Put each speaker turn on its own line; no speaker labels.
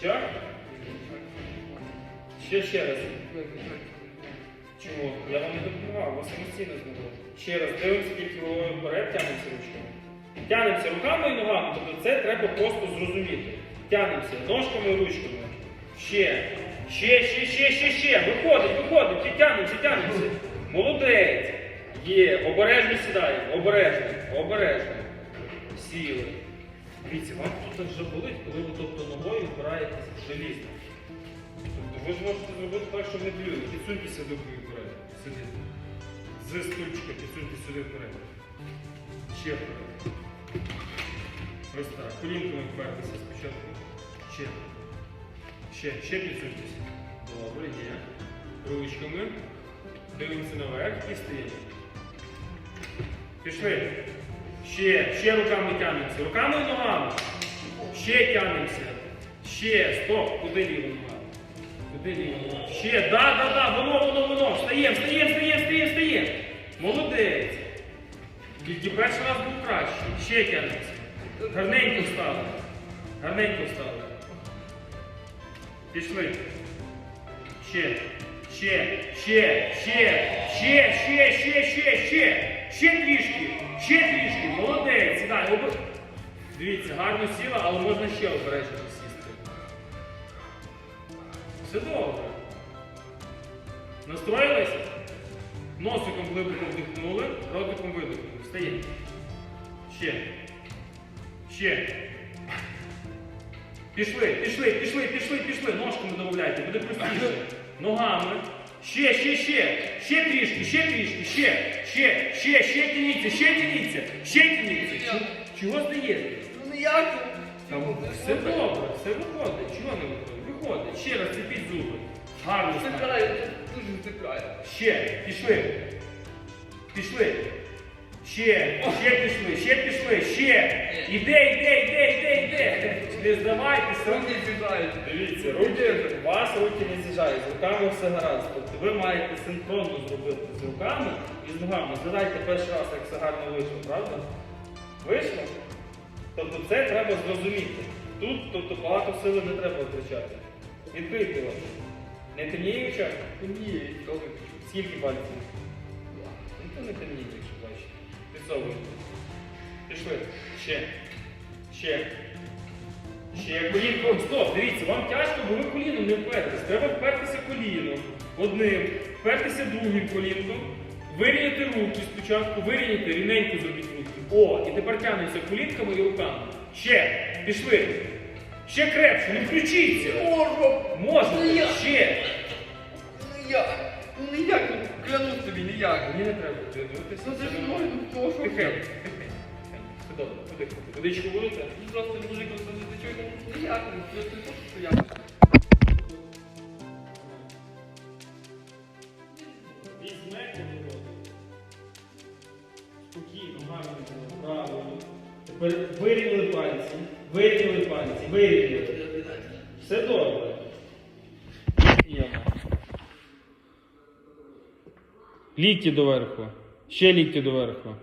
Що? Ще ще раз. Чому? Я вам не допомагав, вас самостійно знову. Ще раз дивимося тільки головою вперед, тягнемося ручками. Тягнемося руками і ногами, тобто це треба просто зрозуміти. Тягнемося ножками і ручками. Ще. Ще, ще, ще, ще, ще. Виходить, виходить, і тягнемося, тягнемося. Молодець. Є. Обережно сідаємо. Обережно. Обережно. Сіли. Дивіться, вам тут вже болить, коли ви тобто ногою впираєтесь в желізо. Тобто ви ж можете зробити так, що не блює. Підсуньтеся до вперед. Сюди. З стульчика підсуньте сюди вперед. Ще вперед. Ось так. Колінками впертеся спочатку. Ще. Ще, ще підсуньтеся. Добре, є. Ручками. Дивимося наверх і стоїмо. Пішли. Ще, ще руками тягнемося. Руками і ногами. Ще тягнемося. Ще. Стоп. Куди ліва нога? Куди ліва нога? Ще. Да, да, да. Воно, воно, воно. Встаємо, встаємо, встаємо, встаємо, встаємо. Молодець. Тільки перший раз був краще. Ще тягнемося. Гарненько встали. Гарненько встали. Пішли. Ще. Ще, ще, ще, ще, ще, ще, ще, ще, ще трішки, ще трішки, молодець, сідай. Об... Дивіться, гарно сіла, але можна ще обережно сісти. Все добре. Настроїлися? Носиком глибоко вдихнули, ротиком видихнули. Встаємо. Ще. Ще. Пішли, пішли, пішли, пішли, пішли. Ножками домовляйте, буде простіше. Ногами. Ще, ще, ще. Ще трішки, ще трішки, ще, ще, ще, ще тяніться, ще тяніться, ще тяніться. Чого- здаєте?
Ну ніяк.
Там все добре, все виходить. Чого не виходить? Виходить. Ще раз цепіть зуби. Гарно.
Втикає, дуже втикає.
Ще, пішли. Пішли. Ще, ще пішли, ще пішли, ще. Іде, іде, іде, іде, іде. Не здавайтеся.
Руки з'їжджають.
Дивіться, руки, у вас руки не з'їжджають, з руками все гаразд. Тобто ви маєте синхронно зробити з руками і з ногами. Згадайте перший раз, як все гарно вийшло, правда? Вийшло? Тобто це треба зрозуміти. Тут тобто, багато сили не треба втрачати. Відкрийте очі. Не темніє очах? Скільки пальців? Ну не темніє, якщо бачите. Підсовуйте. Пішли. Ще. Ще. Ще колінко. Стоп, дивіться, вам тяжко, бо ви коліном не впертесь. Треба впертися коліном. Одним. Впертися другим колінком. Вирівняти руки спочатку, вирівняти, рівненько зробіть руки. О, і тепер тягнеться колінками і руками. Ще. Пішли. Ще крепше, не включіться.
Можу.
Можете.
Ну, я.
Ще.
Ну ніяк. Ну ніяк, ну, клянусь тобі, ніяк.
Мені не треба дивитися.
Ну це ж мною, ну то що?
Тихенько, добре, подихайте. Водичку будете?
Ну просто мужик, просто не чує. Ну ніяк, ну це це то, що я.
Візьмете воду. Спокійно, гарно, правильно. Тепер вирівняли пальці, вирівняли пальці, вирівняли. Все добре. Лікті доверху. Ще лікті доверху.